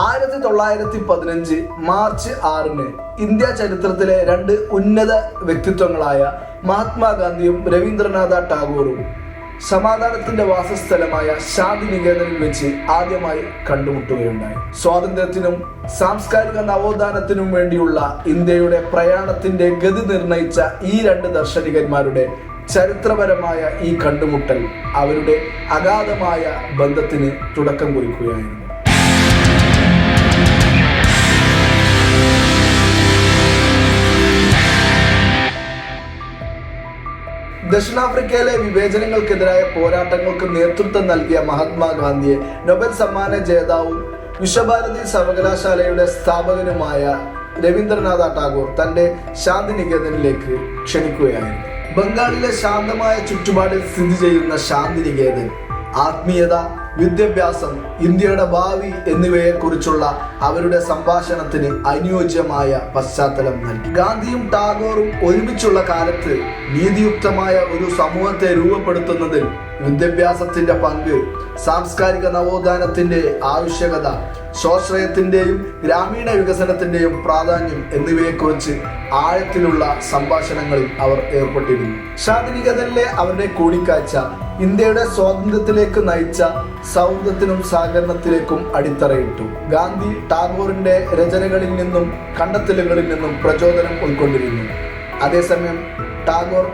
ആയിരത്തി തൊള്ളായിരത്തി പതിനഞ്ച് മാർച്ച് ആറിന് ഇന്ത്യ ചരിത്രത്തിലെ രണ്ട് ഉന്നത വ്യക്തിത്വങ്ങളായ മഹാത്മാഗാന്ധിയും രവീന്ദ്രനാഥ ടാഗോറും സമാധാനത്തിന്റെ വാസസ്ഥലമായ ശാന്തി നികേതനിൽ വെച്ച് ആദ്യമായി കണ്ടുമുട്ടുകയുണ്ടായി. സ്വാതന്ത്ര്യത്തിനും സാംസ്കാരിക നവോത്ഥാനത്തിനും വേണ്ടിയുള്ള ഇന്ത്യയുടെ പ്രയാണത്തിന്റെ ഗതി നിർണയിച്ച ഈ രണ്ട് ദർശനികന്മാരുടെ ചരിത്രപരമായ ഈ കണ്ടുമുട്ടൽ അവരുടെ അഗാധമായ ബന്ധത്തിന് തുടക്കം കുറിക്കുകയായിരുന്നു. ദക്ഷിണാഫ്രിക്കയിലെ വിവേചനങ്ങൾക്കെതിരായ പോരാട്ടങ്ങൾക്ക് നേതൃത്വം നൽകിയ മഹാത്മാഗാന്ധിയെ നൊബൽ സമ്മാന ജേതാവും വിശ്വഭാരതി സർവകലാശാലയുടെ സ്ഥാപകനുമായ രവീന്ദ്രനാഥ ടാഗോർ തന്റെ ശാന്തിനികേതനിലേക്ക് ക്ഷണിക്കുകയായിരുന്നു. ബംഗാളിലെ ശാന്തമായ ചുറ്റുപാടിൽ സ്ഥിതി ചെയ്യുന്ന ശാന്തിനികേതൻ ആത്മീയത വിദ്യാഭ്യാസം ഇന്ത്യയുടെ ഭാവി എന്നിവയെക്കുറിച്ചുള്ള അവരുടെ സംഭാഷണത്തിന് അനുയോജ്യമായ പശ്ചാത്തലം നൽകി. ഗാന്ധിയും ടാഗോറും ഒരുമിച്ചുള്ള കാലത്ത് നീതിയുക്തമായ ഒരു സമൂഹത്തെ രൂപപ്പെടുത്തുന്നതിൽ വിദ്യാഭ്യാസത്തിന്റെ പങ്ക് സാംസ്കാരിക നവോത്ഥാനത്തിന്റെ ആവശ്യകത സ്വാശ്രയത്തിന്റെയും ഗ്രാമീണ വികസനത്തിന്റെയും പ്രാധാന്യം എന്നിവയെക്കുറിച്ച് ആഴത്തിലുള്ള സംഭാഷണങ്ങളിൽ അവർ ഏർപ്പെട്ടിരുന്നു. ശാന്തിനികേതനിലെ അവരുടെ കൂടിക്കാഴ്ച ഇന്ത്യയുടെ സ്വാതന്ത്ര്യത്തിലേക്ക് നയിച്ച സൗഹൃദത്തിനും സഹകരണത്തിലേക്കും അടിത്തറയിട്ടു. ഗാന്ധി ടാഗോറിന്റെ രചനകളിൽ നിന്നും കണ്ടെത്തലുകളിൽ നിന്നും പ്രചോദനം ഉൾക്കൊണ്ടിരുന്നു. അതേസമയം ടാഗോർ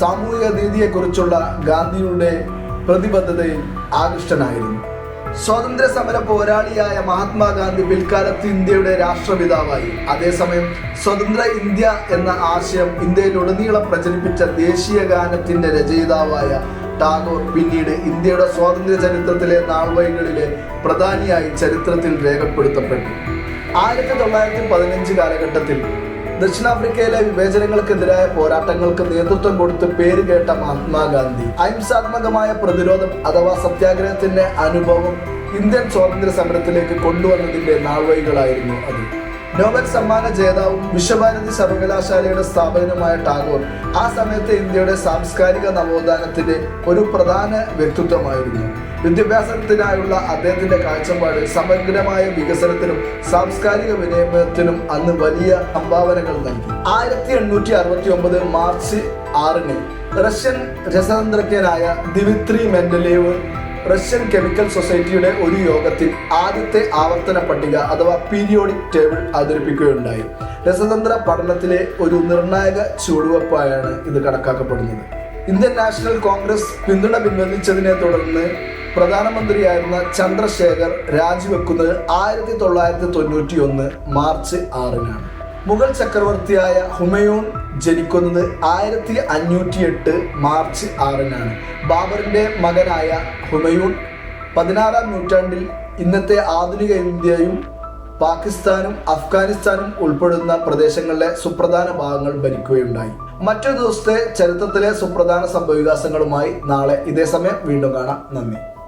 സാമൂഹിക നീതിയെക്കുറിച്ചുള്ള ഗാന്ധിയുടെ പ്രതിബദ്ധതയിൽ ആകൃഷ്ടനായിരുന്നു. സ്വാതന്ത്ര്യ സമര പോരാളിയായ മഹാത്മാഗാന്ധി പിൽക്കാലത്ത് ഇന്ത്യയുടെ രാഷ്ട്രപിതാവായി. അതേസമയം സ്വതന്ത്ര ഇന്ത്യ എന്ന ആശയം ഇന്ത്യയിലുടനീളം പ്രചരിപ്പിച്ച ദേശീയ ഗാനത്തിന്റെ രചയിതാവായ ടാഗോർ പിന്നീട് ഇന്ത്യയുടെ സ്വാതന്ത്ര്യ ചരിത്രത്തിലെ നാൾവഴികളിലെ പ്രധാനിയായി ചരിത്രത്തിൽ രേഖപ്പെടുത്തപ്പെട്ടു. ആയിരത്തി തൊള്ളായിരത്തി പതിനഞ്ച് കാലഘട്ടത്തിൽ ദക്ഷിണാഫ്രിക്കയിലെ വിവേചനങ്ങൾക്കെതിരായ പോരാട്ടങ്ങൾക്ക് നേതൃത്വം കൊടുത്ത് പേര് കേട്ട മഹാത്മാഗാന്ധി. അഹിംസാത്മകമായ പ്രതിരോധം അഥവാ സത്യാഗ്രഹത്തിന്റെ അനുഭവം ഇന്ത്യൻ സ്വാതന്ത്ര്യ സമരത്തിലേക്ക് കൊണ്ടുവന്നതിന്റെ നാൾവഴികളായിരുന്നു അത്. നോബൽ സമ്മാന ജേതാവും വിശ്വഭാരതി സർവകലാശാലയുടെ സ്ഥാപകനുമായ ടാഗോർ ആ സമയത്തെ ഇന്ത്യയുടെ സാംസ്കാരിക നവോത്ഥാനത്തിന്റെ ഒരു പ്രധാന വ്യക്തിത്വമായിരുന്നു. വിദ്യാഭ്യാസത്തിനായുള്ള അദ്ദേഹത്തിന്റെ കാഴ്ചപ്പാട് സമഗ്രമായ വികസനത്തിനും സാംസ്കാരിക വിനിമയത്തിനും അന്ന് വലിയ സംഭാവനകൾ നൽകി. ആയിരത്തി എണ്ണൂറ്റി അറുപത്തി ഒമ്പത് മാർച്ച് ആറിന് റഷ്യൻ രസതന്ത്രജ്ഞനായ ദിമിത്രി മെൻഡലേവ് റഷ്യൻ കെമിക്കൽ സൊസൈറ്റിയുടെ ഒരു യോഗത്തിൽ ആദ്യത്തെ ആവർത്തന പട്ടിക അഥവാ പീരിയോഡിക് ടേബിൾ അവതരിപ്പിക്കുകയുണ്ടായി. രസതന്ത്ര പഠനത്തിലെ ഒരു നിർണായക ചുവടുവെപ്പായാണ് ഇത് കണക്കാക്കപ്പെടുന്നത്. ഇന്ത്യൻ നാഷണൽ കോൺഗ്രസ് പിന്തുണ പിൻവലിച്ചതിനെ തുടർന്ന് പ്രധാനമന്ത്രിയായിരുന്ന ചന്ദ്രശേഖർ രാജിവെക്കുന്നത് ആയിരത്തി തൊള്ളായിരത്തി തൊണ്ണൂറ്റി ഒന്ന് മാർച്ച് ആറിനാണ്. മുഗൾ ചക്രവർത്തിയായ ഹുമയൂൺ ജനിക്കുന്നത് ആയിരത്തി അഞ്ഞൂറ്റി എട്ട് മാർച്ച് ആറിനാണ്. ബാബറിന്റെ മകനായ ഹുമയൂൺ പതിനാറാം നൂറ്റാണ്ടിൽ ഇന്നത്തെ ആധുനിക ഇന്ത്യയും പാകിസ്ഥാനും അഫ്ഗാനിസ്ഥാനും ഉൾപ്പെടുന്ന പ്രദേശങ്ങളിലെ സുപ്രധാന ഭാഗങ്ങൾ ഭരിക്കുകയുണ്ടായി. മറ്റൊരു ദിവസത്തെ ചരിത്രത്തിലെ സുപ്രധാന സംഭവവികാസങ്ങളുമായി നാളെ ഇതേ സമയം വീണ്ടും കാണാം. നന്ദി.